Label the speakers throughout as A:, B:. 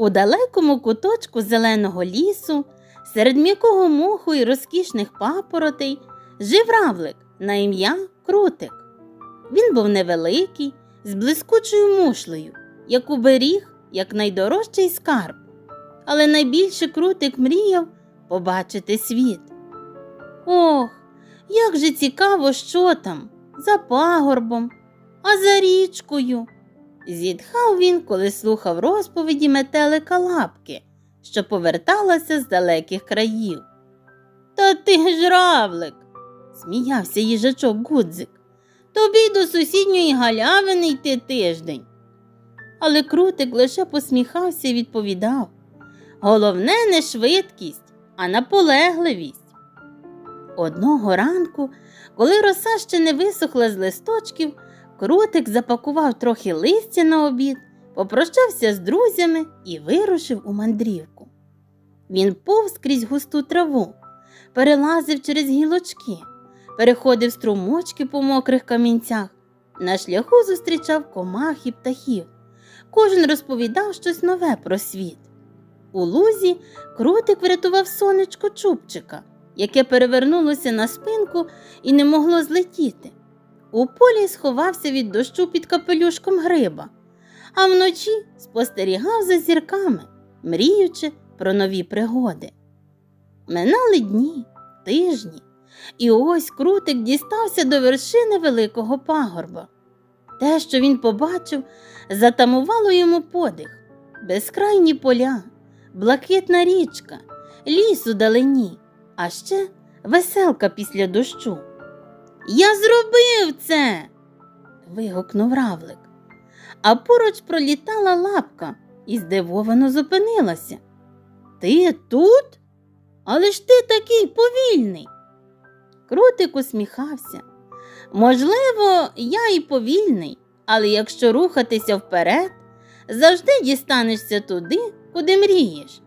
A: У далекому куточку зеленого лісу, серед м'якого моху і розкішних папоротей, жив равлик на ім'я Крутик. Він був невеликий, з блискучою мушлею, яку беріг як найдорожчий скарб. Але найбільше крутик мріяв побачити світ. Ох, як же цікаво, що там, за пагорбом, а за річкою. Зітхав він, коли слухав розповіді метелика лапки, що поверталася з далеких країв. Та ти ж равлик, сміявся їжачок Гудзик. Тобі до сусідньої галявини йти тиждень. Але крутик лише посміхався і відповідав головне не швидкість, а наполегливість. Одного ранку, коли роса ще не висохла з листочків, крутик запакував трохи листя на обід, попрощався з друзями і вирушив у мандрівку. Він повз крізь густу траву, перелазив через гілочки, переходив струмочки по мокрих камінцях, на шляху зустрічав комах і птахів. Кожен розповідав щось нове про світ. У лузі крутик врятував сонечко чубчика, яке перевернулося на спинку і не могло злетіти. У полі сховався від дощу під капелюшком гриба, а вночі спостерігав за зірками, мріючи про нові пригоди. Минали дні, тижні, і ось крутик дістався до вершини великого пагорба. Те, що він побачив, затамувало йому подих, безкрайні поля, блакитна річка, ліс у далині, а ще веселка після дощу. Я зробив це. вигукнув равлик. А поруч пролітала лапка і здивовано зупинилася. Ти тут? Але ж ти такий повільний. Крутик усміхався. Можливо, я і повільний, але якщо рухатися вперед, завжди дістанешся туди, куди мрієш.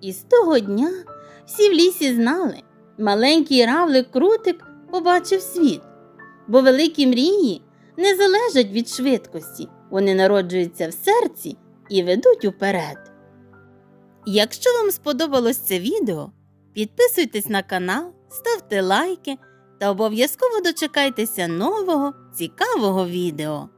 A: І з того дня всі в лісі знали, маленький равлик крутик побачив світ, бо великі мрії не залежать від швидкості, вони народжуються в серці і ведуть уперед. Якщо вам сподобалось це відео, підписуйтесь на канал, ставте лайки та обов'язково дочекайтеся нового цікавого відео.